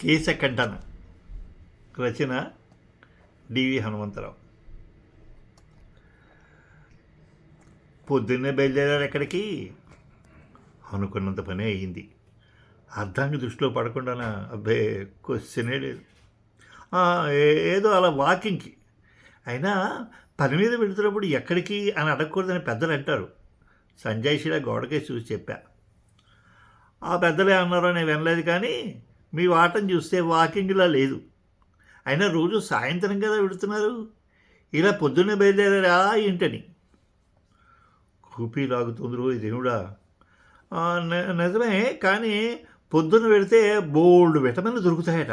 కేశకంఠన రచన డివి హనుమంతరావు. పొద్దున్నే బయలుదేరారు ఎక్కడికి? అనుకున్నంత పనే అయ్యింది. అర్థానికి దృష్టిలో పడకుండా అబ్బే క్వశ్చనే లేదు. ఏదో అలా వాకింగ్కి. అయినా పని మీద వెళుతున్నప్పుడు ఎక్కడికి అని అడగకూడదని పెద్దలు అంటారు. సంజయ్ శిలా గోడకే చూసి చెప్పా. ఆ పెద్దలే అన్నారో నేను వినలేదు కానీ మీ వాటం చూస్తే వాకింగ్లా లేదు. అయినా రోజు సాయంత్రం కదా విడుతున్నారు? ఇలా పొద్దున్నే బయలుదేరారా ఏంటని? కూపీ లాగుతుంది రోజు దేవుడా. నిజమే కానీ పొద్దున్న పెడితే బోల్డ్ విటమిన్లు దొరుకుతాయట.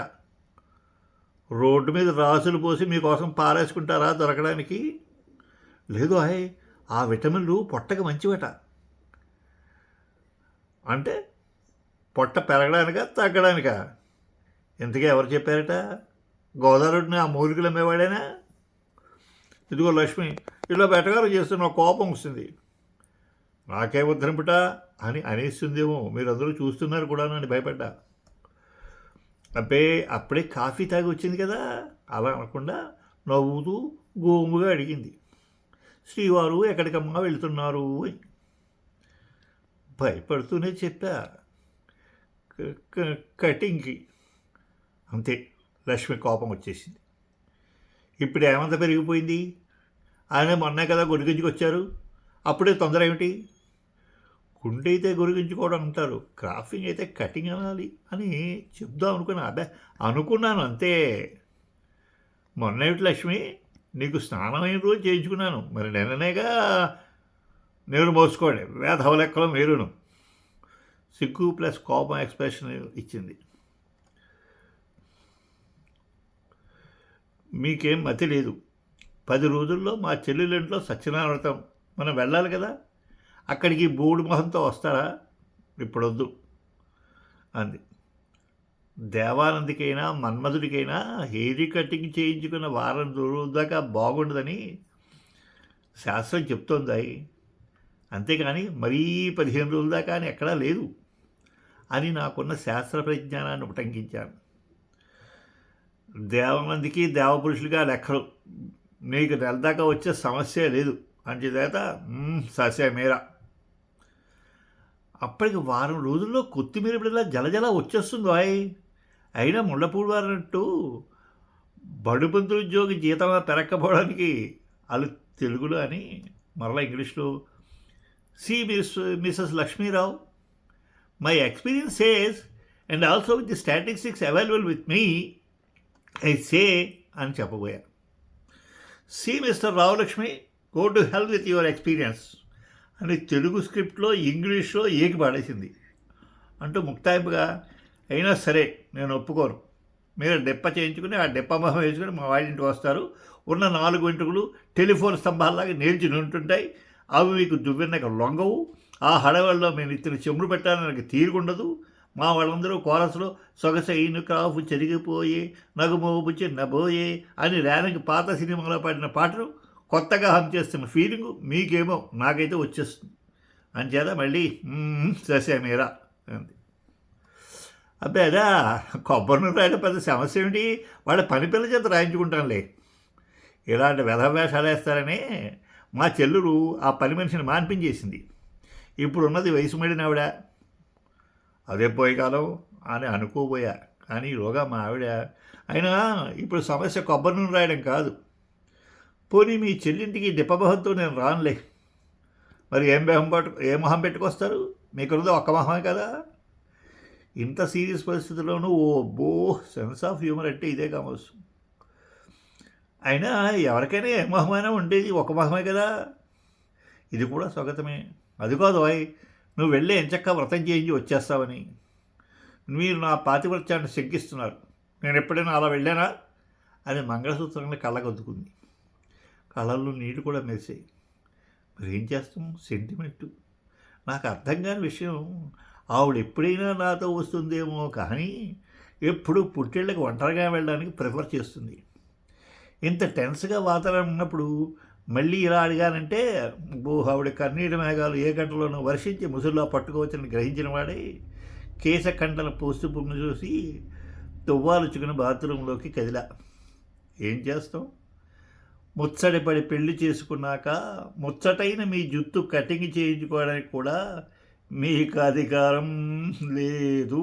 రోడ్డు మీద రాసులు పోసి మీకోసం పారేసుకుంటారా దొరకడానికి? లేదు హాయ్ ఆ విటమిన్లు పొట్టకి మంచివట. అంటే పొట్ట పెరగడానికా తగ్గడానికా? ఇంతకీ ఎవరు చెప్పారట? గోదావరిని ఆ మూలికలు అమ్మేవాడేనా? ఇదిగో లక్ష్మి ఇలా బెటగారు నాకు కోపం వస్తుంది. నాకే ఉద్ధరింపుట? అని అనేస్తుందేమో. మీరందరూ చూస్తున్నారు కూడా నన్ను భయపడ్డా. అబ్బే అప్పుడే కాఫీ తాగి వచ్చింది కదా? అలా అనకుండా నవ్వుతూ గోముగా అడిగింది. శ్రీవారు ఎక్కడికమ్మా వెళ్తున్నారు అని. భయపడుతూనే చెప్పా. కటింగ్కి. అంతే లక్ష్మి కోపం వచ్చేసింది. ఇప్పుడు ఏమంత పెరిగిపోయింది? ఆయన మొన్నే కదా గొరిగించుకొచ్చారు అప్పుడే తొందర ఏమిటి? గుండె అయితే గురిగించుకోవడం అంటారు. క్రాఫింగ్ అయితే కటింగ్ అనాలి అని చెప్దాం అనుకున్నా. అదే అనుకున్నాను అంతే. మొన్నేమిటి లక్ష్మి? నీకు స్నానమైన రోజు చేయించుకున్నాను. మరి నిన్ననేగా? నేను మోసుకోండి. వేధవ లెక్కలో మీరును సిగ్గు ప్లస్ కోపం ఎక్స్ప్రెషన్ ఇచ్చింది. మీకేం మతి లేదు. పది రోజుల్లో మా చెల్లెలింట్లో సత్యనారాయణ మనం వెళ్ళాలి కదా? అక్కడికి బోడి మొహంతో వస్తారా? ఇప్పుడొద్దు అంది. దేవానందికైనా మన్మధుడికైనా హెయిర్ కటింగ్ చేయించుకున్న వారం రోజుల దాకా బాగుండదని శాస్త్రం చెప్తోంది అంతేకాని మరీ పదిహేను రోజుల దాకా అని ఎక్కడా లేదు అని నాకున్న శాస్త్ర పరిజ్ఞానాన్ని ఉటంకించాను. దేవమందికి దేవపురుషులుగా లెక్కలు. నీకు నెల దాకా వచ్చే సమస్య లేదు. అంచేత సస్య మేరా. అప్పటికి వారం రోజుల్లో కొత్తిమీర బిడ్డలా జలజల వచ్చేస్తుంది ఆయ్ అయినా ముళ్ళపూడి అంటూ బడుపంతు ఉద్యోగి జీతం పెరక్కపోవడానికి వాళ్ళు తెలుగులో అని మరలా ఇంగ్లీష్లో see miss mrs Lakshmi Rao my experience says and also with the statistics available with me I say అని చెప్పబోయా. See mister Rao Lakshmi go to help with your experience అని తెలుగు స్క్రిప్ట్లో ఇంగ్లీష్లో ఏకి పాడేసింది. అంటూ ముక్తాయింపుగా అయినా సరే నేను ఒప్పుకోను. మీరు డెప్ప చేయించుకుని ఆ డెప్ప మొహం వేసుకుని మా వాళ్ళ ఇంటికి వస్తారు. ఉన్న నాలుగు వెంట్రుకలు టెలిఫోన్ స్తంభాల్లాగా నిలిచి ఉంటుంటాయి అవి మీకు దువ్వెన్నక లొంగవు. ఆ హడవల్లో మేము ఇచ్చిన చెముడు పెట్టాలని నాకు తీరుగుండదు. మా వాళ్ళందరూ కోరసులో సొగస ఈను కాఫు చెరిగిపోయే నగుమోపుచ్చి నబోయే అని రేనకి పాత సినిమాలో పాడిన పాటను కొత్తగా హమ్ చేస్తున్న ఫీలింగు మీకేమో నాకైతే వచ్చేస్తుంది. అంచేత మళ్ళీ ససేమీరా అంది. అబ్బే అదా కొబ్బరి నూనె రాయడం పెద్ద సమస్య ఏమిటి? వాళ్ళ పని పిల్ల చేత రాయించుకుంటానులే. ఇలాంటి వేషాలు వేస్తారని మా చెల్లులు ఆ పని మనిషిని మాన్పించేసింది. ఇప్పుడున్నది వయసు మడిన ఆవిడ. అదే పోయే కాలం అని అనుకోబోయా. కానీ ఈలోగా మా ఆవిడ. అయినా ఇప్పుడు సమస్య కొబ్బరి నూనె రాయడం కాదు. పోనీ మీ చెల్లింటికి డిప్పబహంతో నేను రానులే. మరి ఏం మొహం పట్టు ఏ మొహం పెట్టుకొస్తారు? మీకున్నది ఒక్క మొహమే కదా. ఇంత సీరియస్ పరిస్థితుల్లోనూ ఓ బో సెన్స్ ఆఫ్ హ్యూమర్ అంటే ఇదే కావచ్చు అయినా ఎవరికైనా ఏ మొహమైనా ఉండేది ఒక మొహమే కదా. ఇది కూడా స్వాగతమే. అది కాదు అయ్ నువ్వు వెళ్ళి ఎంచక్క వ్రతం చేయించి వచ్చేస్తావని. మీరు నా పాతివ్రత్యాన్ని శంకిస్తున్నారు. నేను ఎప్పుడైనా అలా వెళ్ళానా? అని మంగళసూత్రాన్ని కళ్ళగొద్దుకుంది. కళ్ళల్లో నీళ్ళు కూడా మెరిసాయి. మరి ఏం చేస్తాం? సెంటిమెంటు. నాకు అర్థం కాని విషయం ఆవిడ ఎప్పుడైనా నాతో వస్తుందేమో కానీ ఎప్పుడు పుట్టిళ్ళకి ఒంటరిగా వెళ్ళడానికి ప్రిఫర్ చేస్తుంది. ఇంత టెన్స్గా వాతావరణం ఉన్నప్పుడు మళ్ళీ ఇలా అడిగానంటే ఓ ఆవిడ కన్నీటి మేఘాలు ఏ గంటలోనూ వర్షించి ముసుల్లో పట్టుకోవచ్చని గ్రహించిన వాడే. కేశఖండల పోస్తుపును చూసి తువ్వాలుచుకుని బాత్రూంలోకి కదిలా. ఏం చేస్తాం? ముచ్చడిపడి పెళ్ళి చేసుకున్నాక ముచ్చటైన మీ జుత్తు కటింగ్ చేయించుకోవడానికి కూడా మీకు అధికారం లేదు.